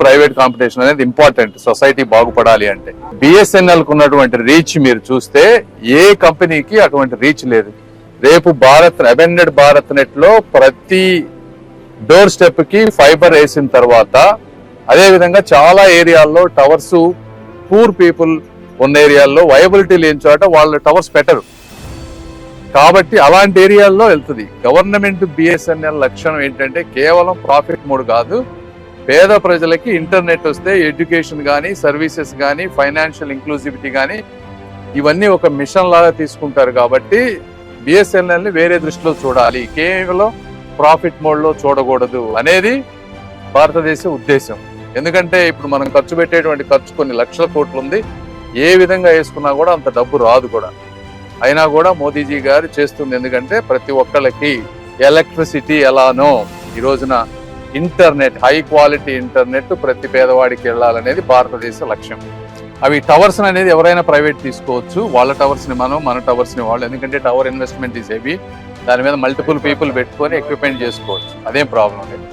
Private competition అనేది important society బాగుపడాలి అంటే. బిఎస్ఎన్ఎల్కు ఉన్నటువంటి రీచ్ మీరు చూస్తే ఏ కంపెనీకి అటువంటి రీచ్ లేదు. రేపు భారత్ అబెండెడ్ భారత్ నెట్లో ప్రతి డోర్ స్టెప్కి ఫైబర్ వేసిన తర్వాత అదేవిధంగా చాలా ఏరియాల్లో టవర్స్ పూర్ పీపుల్ ఉన్న ఏరియాల్లో వయబిలిటీ లేని చోట వాళ్ళ టవర్స్ పెట్టరు. కాబట్టి అలాంటి ఏరియాల్లో వెళ్తుంది. గవర్నమెంట్ బిఎస్ఎన్ఎల్ లక్షణం ఏంటంటే కేవలం ప్రాఫిట్ మోడ్ కాదు పేద ప్రజలకి ఇంటర్నెట్ వస్తే ఎడ్యుకేషన్ కానీ సర్వీసెస్ కానీ ఫైనాన్షియల్ ఇంక్లూజివిటీ కానీ ఇవన్నీ ఒక మిషన్ లాగా తీసుకుంటారు కాబట్టి బిఎస్ఎన్ఎల్ని వేరే దృష్టిలో చూడాలి. కేవలం ప్రాఫిట్ మోడ్లో చూడకూడదు అనేది భారతదేశ ఉద్దేశం. ఎందుకంటే ఇప్పుడు మనం ఖర్చు పెట్టేటువంటి ఖర్చు కొన్ని లక్షల కోట్లు ఉంది. ఏ విధంగా వేసుకున్నా కూడా అంత డబ్బు రాదు కూడా. అయినా కూడా మోదీజీ గారు చేస్తుంది ఎందుకంటే ప్రతి ఒక్కళ్ళకి ఎలక్ట్రిసిటీ ఎలానో ఈ రోజున ఇంటర్నెట్ హై క్వాలిటీ ఇంటర్నెట్ ప్రతి పేదవాడికి వెళ్ళాలనేది భారతదేశ లక్ష్యం. అవి టవర్స్ అనేది ఎవరైనా ప్రైవేట్ తీసుకోవచ్చు. వాళ్ళ టవర్స్ని మనం మన టవర్స్ని వాళ్ళు. ఎందుకంటే టవర్ ఇన్వెస్ట్మెంట్ ఈస్ హెవీ. దాని మీద మల్టిపుల్ పీపుల్ పెట్టుకొని ఎక్విప్మెంట్ చేసుకోవచ్చు. అదేం ప్రాబ్లం లేదు